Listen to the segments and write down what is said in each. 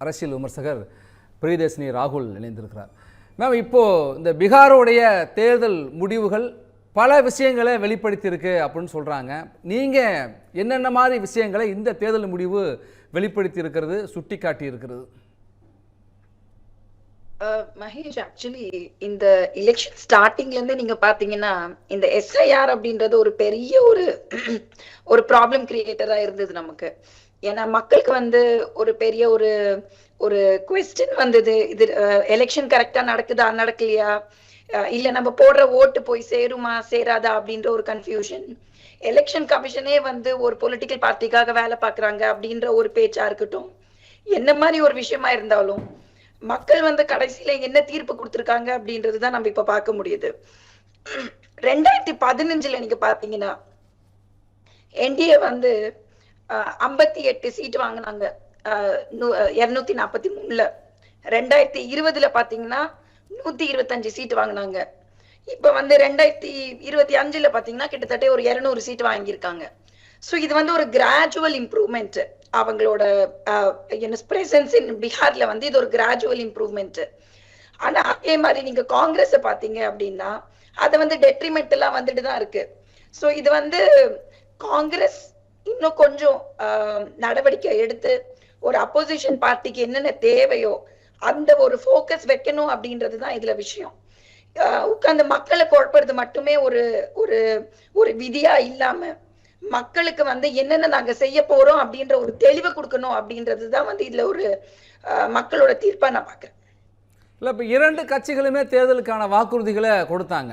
அரசியல் விமர்சகர் பிரியதர்ஷினி ராகுல் இணைந்திருக்கிறார் மேம் இப்போது இந்த பீகாரோடைய தேர்தல் முடிவுகள் பல விஷயங்களை வெளிப்படுத்தியிருக்கு அப்படின்னு சொல்கிறாங்க நீங்கள் என்னென்ன மாதிரி விஷயங்களை இந்த தேர்தல் முடிவு வெளிப்படுத்தி இருக்கிறது சுட்டி காட்டி இருக்கிறது மகேஷ் ஆக்சுவலி இந்த எலெக்ஷன் ஸ்டார்டிங்ல இருந்து நீங்க பாத்தீங்கன்னா இந்த எஸ்ஐஆர் அப்படின்றது ஒரு பெரிய ஒரு ஒரு ப்ராப்ளம் கிரியேட்டரா இருந்தது நமக்கு. ஏன்னா மக்களுக்கு வந்து ஒரு பெரிய ஒரு ஒரு கொஸ்டின் வந்தது. இது எலெக்ஷன் கரெக்டா நடக்குதா நடக்கலையா? அஹ் இல்ல நம்ம போடுற ஓட்டு போய் சேருமா சேராதா அப்படின்ற ஒரு கன்ஃபியூஷன் எலெக்ஷன் கமிஷனே வந்து ஒரு பொலிட்டிக்கல் பார்ட்டிக்காக வேலை பாக்குறாங்க அப்படின்ற ஒரு பேச்சா இருக்கட்டும். என்ன மாதிரி ஒரு விஷயமா இருந்தாலும் மக்கள் வந்து கடைசியில என்ன தீர்ப்பு கொடுத்திருக்காங்க அப்படின்றது தான் நம்ம இப்ப பார்க்க முடியுது. ரெண்டாயிரத்தி பதினஞ்சுல நீங்க பாத்தீங்கன்னா என்டிஏ வந்து ஐம்பத்தி எட்டு சீட் வாங்கினாங்க. இருநூத்தி நாற்பத்தி மூணுல. ரெண்டாயிரத்தி இருபதுல பாத்தீங்கன்னா நூத்தி இருபத்தஞ்சு சீட் வாங்கினாங்க. இப்ப வந்து ரெண்டாயிரத்தி இருபத்தி அஞ்சுல பாத்தீங்கன்னா கிட்டத்தட்ட ஒரு இருநூறு சீட் வாங்கியிருக்காங்க. ஸோ இது வந்து ஒரு கிராஜுவல் இம்ப்ரூவ்மெண்ட் அவங்களோட அஹ், என்ன பிரசன்ஸ் இன் பீகார்ல வந்து இது ஒரு கிராஜுவல் இம்ப்ரூவ்மெண்ட் ஆனா அதே மாதிரி நீங்க காங்கிரஸ் பாத்தீங்க அப்படின்னா அது வந்து டெட்ரிமெண்டலா வந்துட்டு தான் இருக்கு. ஸோ இது வந்து காங்கிரஸ் இன்னும் கொஞ்சம் நடவடிக்கை எடுத்து ஒரு அப்போசிஷன் பார்ட்டிக்கு என்னென்ன தேவையோ அந்த ஒரு ஃபோக்கஸ் வைக்கணும் அப்படின்றது தான் இதுல விஷயம். உட்காந்து உட்கார்ந்து மக்களை குழப்பறது மட்டுமே ஒரு ஒரு ஒரு விதியா இல்லாம மக்களுக்கு வந்து என்னென்ன நாங்க செய்ய போறோம் அப்படின்ற ஒரு தெளிவு கொடுக்கணும் அப்படின்றது தான் வந்து இதுல ஒரு மக்களோட தீர்ப்பா நான் பாக்குறேன் இல்லை இப்போ இரண்டு கட்சிகளுமே தேர்தலுக்கான வாக்குறுதிகளை கொடுத்தாங்க.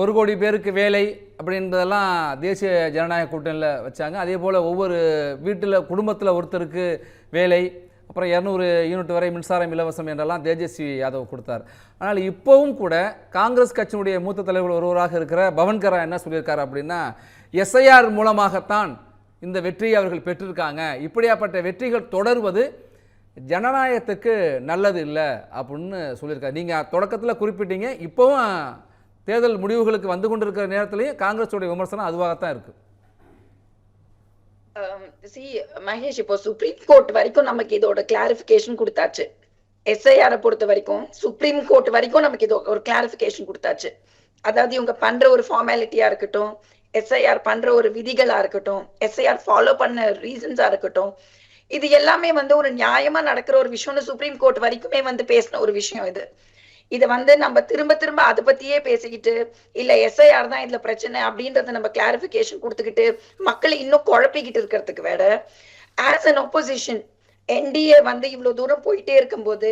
ஒரு கோடி பேருக்கு வேலை அப்படின்றதெல்லாம் தேசிய ஜனநாயக கூட்டணியில் வச்சாங்க. அதே போல் ஒவ்வொரு வீட்டில் குடும்பத்தில் ஒருத்தருக்கு வேலை அப்புறம் இரநூறு யூனிட் வரை மின்சாரம் இலவசம் என்றெல்லாம் தேஜஸ்வி யாதவ் கொடுத்தார். ஆனால் இப்போவும் கூட காங்கிரஸ் கட்சியினுடைய மூத்த தலைவர் ஒருவராக இருக்கிற பவன்கரா என்ன சொல்லியிருக்காரு அப்படின்னா எஸ்ஐஆர் மூலமாகத்தான் இந்த வெற்றியை அவர்கள் பெற்றிருக்காங்க. இப்படியாப்பட்ட வெற்றிகள் தொடர்வது ஜனநாயகத்துக்கு நல்லது இல்லை அப்படின்னு சொல்லியிருக்காரு. நீங்கள் தொடக்கத்தில் குறிப்பிட்டீங்க இப்போவும் தேர்தல் முடிவுகளுக்கு வந்து கொண்டிருக்கிற நேரத்திலையும் காங்கிரஸுடைய விமர்சனம் அதுவாகத்தான் இருக்குது சி um, மகேஷ் இப்போ சுப்ரீம் கோர்ட் வரைக்கும் நமக்கு இதோட கிளாரிபிகேஷன் கொடுத்தாச்சு. எஸ்ஐஆரை பொறுத்த வரைக்கும் சுப்ரீம் கோர்ட் வரைக்கும் நமக்கு இது ஒரு கிளாரிபிகேஷன் கொடுத்தாச்சு. அதாவது இவங்க பண்ற ஒரு ஃபார்மாலிட்டியா இருக்கட்டும் எஸ்ஐஆர் பண்ற ஒரு விதிகளா இருக்கட்டும் எஸ்ஐஆர் ஃபாலோ பண்ண ரீசன்ஸா இருக்கட்டும் இது எல்லாமே வந்து ஒரு நியாயமா நடக்கிற ஒரு விஷயம்னு சுப்ரீம் கோர்ட் வரைக்குமே வந்து பேசின ஒரு விஷயம் இது. இத வந்து நம்ம திரும்ப திரும்ப அதை பத்தியே பேசிக்கிட்டு இல்ல எஸ்ஐஆர் தான் இதுல பிரச்சனை அப்படின்றத நம்ம கிளாரிபிகேஷன் கொடுத்துக்கிட்டு மக்களை இன்னும் குழப்பிக்கிட்டு இருக்கிறதுக்கு வேற ஆஸ் அன் ஒப்போசிஷன் என்டிஏ வந்து இவ்வளவு தூரம் போயிட்டே இருக்கும்போது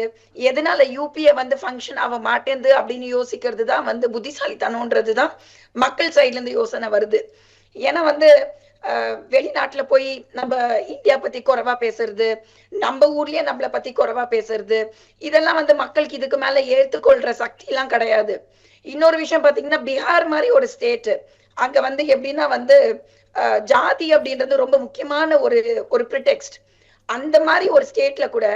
எதனால யூபிஏ வந்து ஃபங்க்ஷன் ஆக மாட்டேங்குது அப்படின்னு யோசிக்கிறது தான் வந்து புத்திசாலித்தனம்ன்றது தான் மக்கள் சைட்ல இருந்து யோசனை வருது. ஏன்னா வந்து வெளிநாட்டுல போய் நம்ம இந்தியா பத்தி குறைவா பேசுறது நம்ம ஊர்லயே நம்மள பத்தி குறைவா பேசுறது இதெல்லாம் வந்து மக்களுக்கு இதுக்கு மேல ஏத்துக்கொள்ற சக்தி எல்லாம் கிடையாது. இன்னொரு விஷயம் பாத்தீங்கன்னா பீகார் மாதிரி ஒரு ஸ்டேட் அங்க வந்து எப்படின்னா வந்து அஹ், ஜாதி அப்படின்றது ரொம்ப முக்கியமான ஒரு ஒரு ப்ரிடெக்ஸ்ட் அந்த மாதிரி ஒரு ஸ்டேட்ல கூட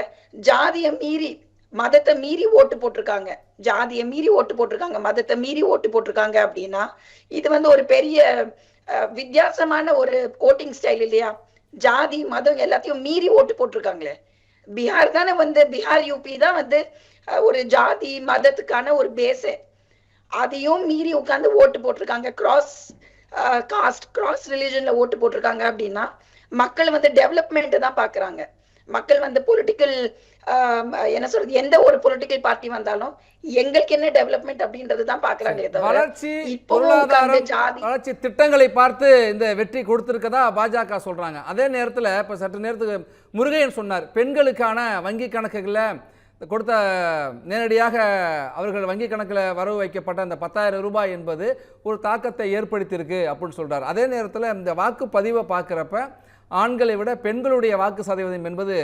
ஜாதியை மீறி மதத்தை மீறி ஓட்டு போட்டிருக்காங்க. ஜாதியை மீறி ஓட்டு போட்டிருக்காங்க மதத்தை மீறி ஓட்டு போட்டிருக்காங்க அப்படின்னா இது வந்து ஒரு பெரிய வித்தியாசமான ஒரு ஓட்டிங் ஸ்டைல் இல்லையா? ஜாதி மதம் எல்லாத்தையும் மீறி ஓட்டு போட்டிருக்காங்களே. பீகார் தானே வந்து பீகார் யூபி தான் வந்து ஒரு ஜாதி மதத்துக்கான ஒரு பேஸே அதையும் மீறி உட்காந்து ஓட்டு போட்டிருக்காங்க. கிராஸ் காஸ்ட் கிராஸ் ரிலிஜன்ல ஓட்டு போட்டிருக்காங்க அப்படின்னா மக்கள் வந்து டெவலப்மெண்ட் தான் பாக்குறாங்க மக்கள் வந்து பொலிட்டிக்கல் என்ன சொல்றது எந்த ஒரு பொலிட்டிக்கல் பார்ட்டி வந்தாலும் எங்களுக்கு என்ன டெவலப்மெண்ட் அப்படின்றது தான் பாக்குறாங்களே தவிர வளர்ச்சி பொருளாதாரம் ஜாதி வளர்ச்சி திட்டங்களை பார்த்து இந்த வெற்றி கொடுத்திருக்கதா பாஜக சொல்றாங்க. அதே நேரத்தில் இப்போ சற்று நேரத்துக்கு முருகையன் சொன்னார் பெண்களுக்கான வங்கி கணக்குகளில் கொடுத்த நேரடியாக அவர்கள் வங்கி கணக்கில் வரவு வைக்கப்பட்ட அந்த பத்தாயிரம் ரூபாய் என்பது ஒரு தாக்கத்தை ஏற்படுத்தியிருக்கு அப்படின்னு சொல்றார். அதே நேரத்தில் இந்த வாக்குப்பதிவை பார்க்குறப்ப ஆண்களை விட பெண்களுடைய வாக்கு சதவீதம் என்பது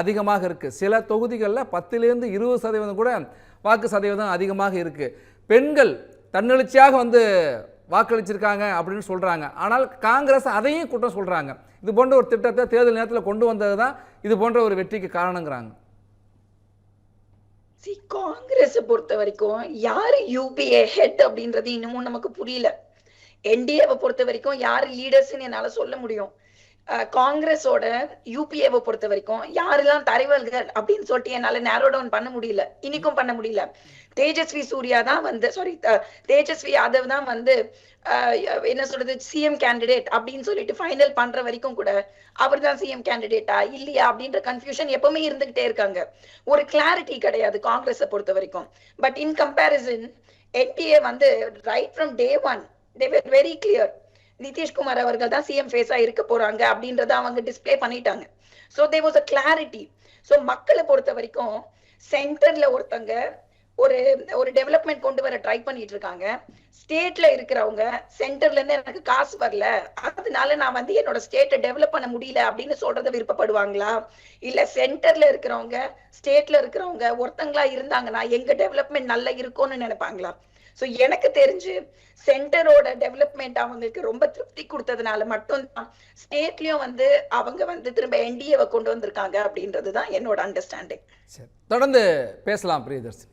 அதிகமாக இருக்குது சில தொகுதிகளில் பத்திலேருந்து இருபது சதவீதம் கூட வாக்கு சதவீதம் அதிகமாக இருக்குது பெண்கள் தன்னெழுச்சியாக வந்து வாக்களிச்சிருக்காங்க அப்படின்னு சொல்கிறாங்க ஆனால் காங்கிரஸ் அதையும் குற்றம் சொல்கிறாங்க இது போன்ற ஒரு திட்டத்தை தேர்தல் நேரத்தில் கொண்டு வந்தது தான் இது போன்ற ஒரு வெற்றிக்கு காரணங்கிறாங்க. சி காங்கிரஸ் பொறுத்த வரைக்கும் யாரு யூபிஏ ஹெட் அப்படின்றது இன்னமும் நமக்கு புரியல. என்டிஏவை பொறுத்த வரைக்கும் யார் லீடர்ஸ்னு என்னால சொல்ல முடியும். காங்கிரஸோட யூபிஏவை பொறுத்த வரைக்கும் யாரெல்லாம் தலைவர்கள் அப்படின்னு சொல்லிட்டு என்னால நேரோ டவுன் பண்ண முடியல. இன்னைக்கும் பண்ண முடியல. தேஜஸ்வி சூர்யா தான் வந்து சாரி தேஜஸ்வி யாதவ் தான் வந்து என்ன சொல்றது சிஎம் கேண்டிடேட் அப்படின்னு சொல்லிட்டு ஃபைனல் பண்ற வரைக்கும் கூட அவர் தான் சிஎம் கேண்டிடேட்டா இல்லையா அப்படின்ற கன்ஃபியூஷன் எப்பவுமே இருந்துகிட்டே இருக்காங்க. ஒரு கிளாரிட்டி கிடையாது காங்கிரஸை பொறுத்த வரைக்கும். பட் இன் கம்பேரிசன் என்பிஏ வந்து right from day one they very clear Nitish Kumar அவர்கள் தான் சிஎம் ஃபேஸா இருக்க போறாங்க அப்படின்றத அவங்க டிஸ்ப்ளே பண்ணிட்டாங்க. So they was a clarity so மக்களை பொறுத்த வரைக்கும் சென்டர்ல ஒருத்தங்க ஒரு ஒரு டெவலப்மெண்ட் கொண்டு வர ட்ரை பண்ணிட்டு இருக்காங்க. ஸ்டேட்ல இருக்கிறவங்க சென்டர்ல இருந்து எனக்கு காசு வரல. அதனால நான் வந்து என்னோட ஸ்டேட்டை டெவலப் பண்ண முடியல அப்படின்னு சொல்றத விருப்பப்படுவாங்களா? இல்ல சென்டர்ல இருக்கிறவங்க ஸ்டேட்ல இருக்கிறவங்க ஒருத்தங்களா இருந்தாங்கன்னா எங்க டெவலப்மெண்ட் நல்லா இருக்கும்னு நினைப்பாங்களா? சோ எனக்கு தெரிஞ்சு சென்டரோட டெவலப்மெண்ட் அவங்களுக்கு ரொம்ப திருப்தி கொடுத்ததுனால மட்டும்தான் ஸ்டேட்லயும் வந்து அவங்க வந்து திரும்ப என்டிஏவை கொண்டு வந்திருக்காங்க அப்படின்றது தான் என்னோட அண்டர்ஸ்டாண்டிங் தொடர்ந்து பேசலாம் பிரியதர்ஷினி.